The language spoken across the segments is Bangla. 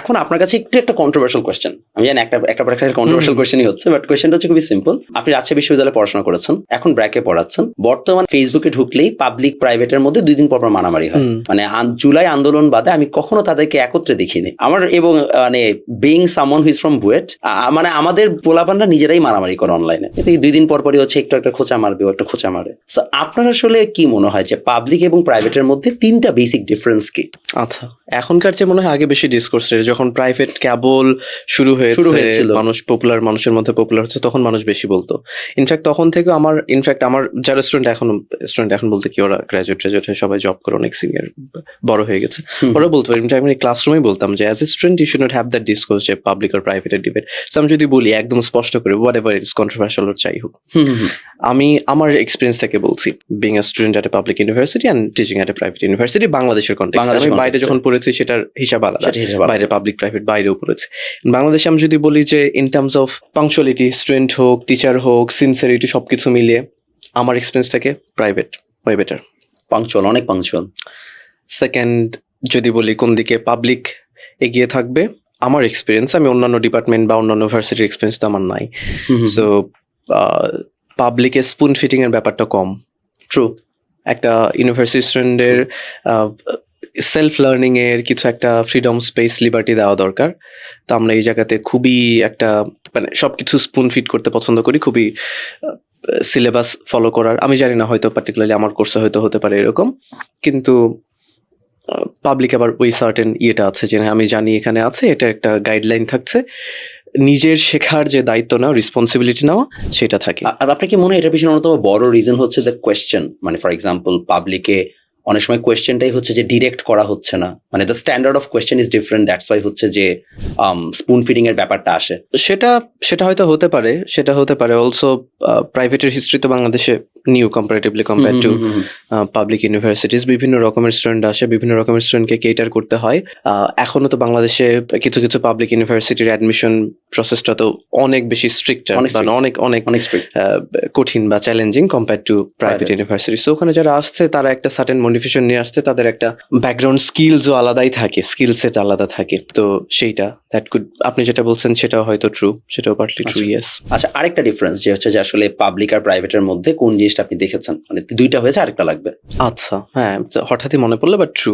এখন আপনার কাছে একটু একটা কন্ট্রোভার্সিয়াল কোয়েশ্চেন আমি জানি একটা একটা পর একটা কন্ট্রোভার্সিয়াল কোয়েশ্চেনই হচ্ছে বাট কোয়েশ্চেনটা হচ্ছে খুবই সিম্পল আপনি রাজশাহী বিশ্ববিদ্যালয়ে পড়াশোনা করেছেন এখন ব্র্যাকে পড়াচ্ছেন। বর্তমান ফেসবুকে ঢুকলেই পাবলিক প্রাইভেটের মধ্যে দুই দিন পর পর মারামারি হয়। মানে জুলাই আন্দোলন বাদে আমি কখনো তাদেরকে একত্রে দেখিনি। আমার এবং মানে বিং সামন হুইজ ফ্রম বুয়েট মানে আমাদের পোলাপানরা নিজেরাই মারামারি করে অনলাইনে দুই দিন পর পরই হচ্ছে একটু একটা খোঁচা মারবে ও একটা খোঁচা মারে। আপনার আসলে কি মনে হয় যে পাবলিক এবং প্রাইভেটের মধ্যে তিনটা বেসিক ডিফারেন্স কি? আচ্ছা। এখনকার যে মনে হয় আগে বেশি ডিসকোর্স যখন প্রাইভেট কেবল শুরু হয়েছে শুরু হয়েছিল। মানুষ পপুলার মানুষের মধ্যে পপুলার হচ্ছে তখন মানুষ বেশি বলতো। ইনফ্যাক্ট তখন থেকে আমার ইনফ্যাক্ট আমার যারা স্টুডেন্ট এখন স্টুডেন্ট এখন বলতে কি ওরা গ্রাজুয়েট গ্রাজুয়েট হয়ে সবাই জব করে অনেক সিনিয়র বড় হয়ে গেছে। ওরা বলতে পারি আমি ক্লাসরুমেই বলতাম যে as a student you should not have that discourse যে পাবলিক আর প্রাইভেটের ডিবেট সো আমি যদি বলি একদম স্পষ্ট করে whatever it's controversial or চাই হোক। আমি আমার এক্সপিরিয়েন্স থেকে বলছি being a student at a public university and teaching at a private university বাংলাদেশের কন্টেক্সট আমি বাইরে যখন পড়েছি সেটার হিসাব আলাদা। বাইরে পাবলিক প্রাইভেট বাইরেও পড়েছে। বাংলাদেশে আমি যদি বলি যে in terms of punctuality student হোক টিচার হোক সিনসিয়ারিটি সবকিছু মিলিয়ে আমার এক্সপিরিয়েন্স থেকে প্রাইভেট ওয়ে বেটার পাংচুয়াল অনেক পাংচুয়াল সেকেন্ড যদি বলি কোন দিকে পাবলিক এগিয়ে থাকবে আমার এক্সপিরিয়েন্স আমি অন্যান্য ডিপার্টমেন্ট বা অন্যান্য ইউনিভার্সিটির এক্সপিরিয়েন্স তো আমার নাই। সো পাবলিকে স্পুন ফিটিংয়ের ব্যাপারটা কম। ট্রু একটা ইউনিভার্সিটি স্টুডেন্টের সেলফ লার্নিং এর কিছু একটা ফ্রিডম স্পেস লিবার্টি দেওয়া দরকার। তো আমরা এই জায়গাতে খুবই একটা মানে সব কিছু স্পুন ফিট করতে পছন্দ করি খুবই সিলেবাস ফলো করার। আমি জানি না হয়তো পার্টিকুলারলি আমার কোর্সে হয়তো হতে পারে এরকম কিন্তু পাবলিক আবার ওই সার্টেন ইয়েটা আছে যে হ্যাঁ, আমি জানি এখানে আছে এটা একটা গাইডলাইন থাকছে। নিজের শেখার যে দায়িত্ব নেওয়া রেসপন্সিবিলিটি নেওয়া সেটা থাকে। আর আপনার কি মনে হয় এটার পিছনে অন্যতম বড় রিজন হচ্ছে দ্য কোয়েশ্চেন মানে ফর এক্সাম্পল পাবলিকে অনেক সময় কোয়েশ্চেনটাই হচ্ছে যে ডিরেক্ট করা হচ্ছে না। মানে the standard of question is different that's why হচ্ছে যে স্পুন ফিডিং এর ব্যাপারটা আসে। সেটা সেটা হয়তো হতে পারে, সেটা হতে পারে। অলসো প্রাইভেটের হিস্ট্রি তো বাংলাদেশে new comparatively compare to. Public universities বিভিন্ন রকমের স্টুডেন্ট আসে বিভিন্ন রকমের স্টুডেন্টকে কেটার করতে হয়। আহ, এখনও তো বাংলাদেশে কিছু কিছু পাবলিক ইউনিভার্সিটির অ্যাডমিশন প্রসেসটা তো অনেক বেশি স্ট্রিক্ট অনেক অনেক অনেক আহ, কঠিন বা challenging compare to private university so ওখানে যারা আসছে তারা একটা সার্টেন মোটিভেশন নিয়ে আসছে তাদের একটা ব্যাকগ্রাউন্ড স্কিলসও আলাদাই থাকে স্কিল সেট আলাদা থাকে। তো সেইটা দ্যাট কুড আপনি যেটা বলছেন সেটাও হয়তো ট্রু সেটাও পার্টলি ট্রু। ইয়েস আচ্ছা আরেকটা ডিফারেন্স যে হচ্ছে যে আসলে পাবলিক আর প্রাইভেটের মধ্যে কোন জিনিসটা আপনি দেখেছেন। মানে দুইটা হয়েছে আরেকটা লাগবে। আচ্ছা হ্যাঁ হঠাৎই মনে পড়ল বাট ট্রু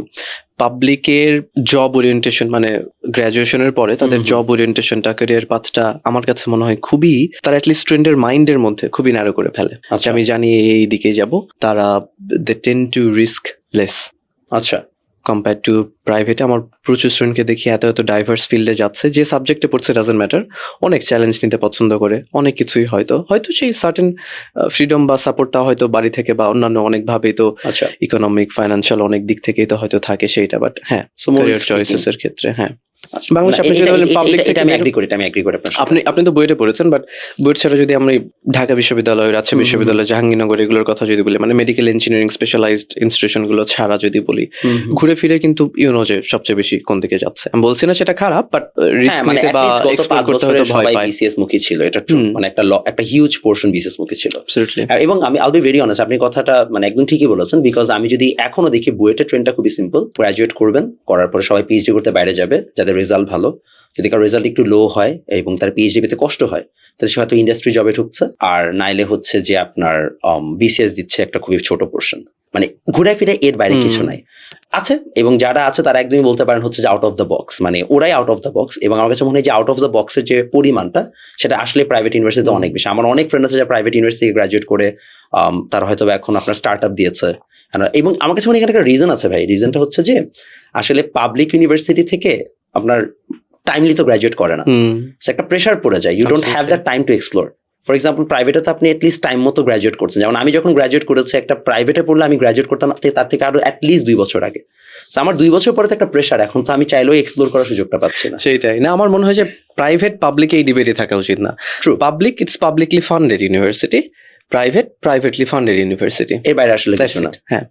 পাবলিকের জব ওরিয়েন্টেশন মানে গ্র্যাজুয়েশনের পরে তাদের। জব ওরিয়েন্টেশনটা ক্যারিয়ার পাথটা আমার কাছে মনে হয় খুবই তারা অ্যাটলিস্ট ট্রেন্ডের মাইন্ডের মধ্যে খুবই ন্যারো করে ফেলে। আচ্ছা। আমি জানি এই দিকে যাব তারা they tend to risk less আচ্ছা। কম্পেয়ার টু প্রাইভেটে আমার প্রচুর স্টুডেন্টকে দেখি এত এত ডাইভার্স ফিল্ডে যাচ্ছে যে সাবজেক্টে পড়ছে ডাজেন্ট ম্যাটার অনেক চ্যালেঞ্জ নিতে পছন্দ করে অনেক কিছুই হয়তো। হয়তো সেই সার্টেন ফ্রিডম বা সাপোর্টটা হয়তো বাড়ি থেকে বা অন্যান্য অনেকভাবেই তো আচ্ছা। ইকোনমিক ফাইন্যান্সিয়াল অনেক দিক থেকেই তো হয়তো থাকে সেইটা বাট হ্যাঁ. চয়েসেস এর ক্ষেত্রে হ্যাঁ। আচ্ছা, আপনি সাথে। আপনি তো বুয়েটে পড়েছেন বাট বুয়েট ছাড়া যদি আমরা ঢাকা বিশ্ববিদ্যালয় রাজশাহী। বিশ্ববিদ্যালয় জাহাঙ্গীরনগর এগুলোর কথা যদি বলি মানে মেডিকেল ইঞ্জিনিয়ারিং স্পেশালাইজড ইনস্টিটিউশনগুলো ছাড়া যদি বলি। ঘুরে ফিরে কিন্তু ইউনো যে সবচেয়ে বেশি কোন দিকে যাচ্ছে আমি বলছি না সেটা খারাপ বাট রিস্ক হ্যাঁ, মানে নিতে বা এক্সপ্লোর করতে হয়তো ভয় সবাই পায় বিসিএস মুখী ছিল এটা মানে একটা একটা হিউজ পোর্শন বিসিএস মুখী ছিল এবং আমি আল বি ভেরি অনেস্ট আপনি কথাটা মানে একদম ঠিকই বলেছেন বিকজ আমি যদি এখনও দেখি বুয়েটের ট্রেনটা খুবই সিম্পল গ্রাজুয়েট করবেন করার পরে সবাই পিএইচডি করতে বাইরে যাবে যাদের রেজাল্ট ভালো। যদি কারও রেজাল্ট একটু লো হয় এবং তার পিএইচডি পেতে কষ্ট হয় তাহলে সে হয়তো ইন্ডাস্ট্রি জবে ঢুকছে। আর নাইলে হচ্ছে যে আপনার বিসিএস দিচ্ছে একটা খুবই ছোট পোর্শন মানে ঘুরে ফিরে এর বাইরে কিছু নাই। আছে এবং যারা আছে তারা একদমই বলতে পারেন হচ্ছে যে আউট অফ দ্য বক্স মানে ওরাই আউট অফ দ্য বক্স এবং আমার কাছে মনে হয় যে আউট অফ দ্য বক্সের যে পরিমাণটা সেটা আসলে প্রাইভেট ইউনিভার্সিটিতে। অনেক বেশি। আমার অনেক ফ্রেন্ড আছে যারা প্রাইভেট ইউনিভার্সিটি গ্রাজুয়েট করে তারা হয়তো এখন আপনার স্টার্ট আপ দিয়েছে এবং আমার কাছে মনে হয় এখানে একটা রিজন আছে ভাই। রিজনটা হচ্ছে যে আসলে পাবলিক ইউনিভার্সিটি থেকে আপনার টাইমলি তো গ্রাজুয়েট করে না। একটা প্রেশার পড়ে যায়। You don't have the time to explore for example প্রাইভেটে তো আপনি অ্যাটলিস্ট টাইম মতো গ্রাজুয়েট করছেন। যেমন আমি যখন গ্রাজুয়েট করেছি একটা প্রাইভেটে পড়লে আমি গ্রাজুয়েট করতাম তার থেকে আরও অ্যাটলিস্ট দুই বছর আগে। আমার দুই বছর পরে তো একটা প্রেশার এখন তো আমি চাইলেও এক্সপ্লোর করার সুযোগটা পাচ্ছি না। সেইটাই। না আমার মনে হয় যে প্রাইভেট পাবলিকে এই ডিবেটে থাকা উচিত না। True. Public it's publicly funded university private privately funded university এর বাইরে আসলে কিছু না। হ্যাঁ।